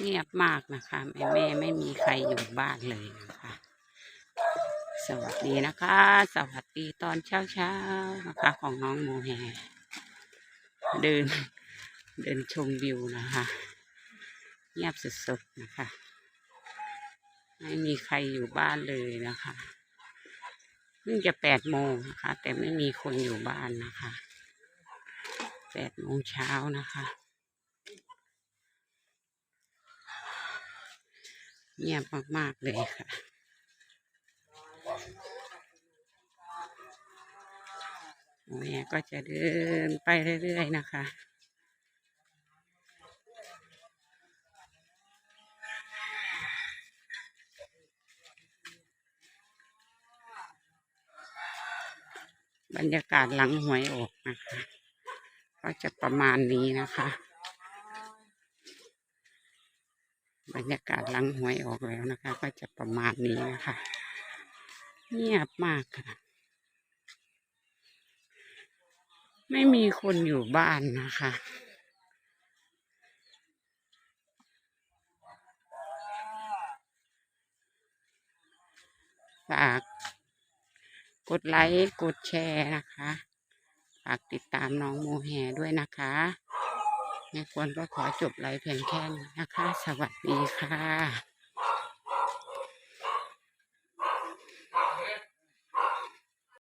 เงียบมากนะคะแม่แม่ไม่มีใครอยู่บ้านเลยนะคะ สวัสดีนะคะ สวัสดีตอนเช้าเช้าๆนะคะ ของน้องโมแฮเดินเดินชมวิวนะคะ เงียบสุดๆนะคะ ไม่มีใครอยู่บ้านเลยนะคะเพิ่งจะแปดโมงนะคะ แต่ไม่มีคนอยู่บ้านนะคะแปดโมงเช้านะคะ เงียบมาก ๆ เลยค่ะ แม่ก็จะเดินไปเรื่อย ๆ นะคะบรรยากาศหลังหวยออกนะคะ ก็จะประมาณนี้นะคะ บรรยากาศหลังหวยออกแล้วนะคะ ก็จะประมาณนี้นะคะเงียบมากค่ะ ไม่มีคนอยู่บ้านนะคะ ฝาก กดไลค์ กดแชร์นะคะ ฝากติดตามน้องโมแฮด้วยนะคะ แม่ควรก็ขอจบไลฟ์เพียงแค่นี้นะคะ สวัสดีค่ะ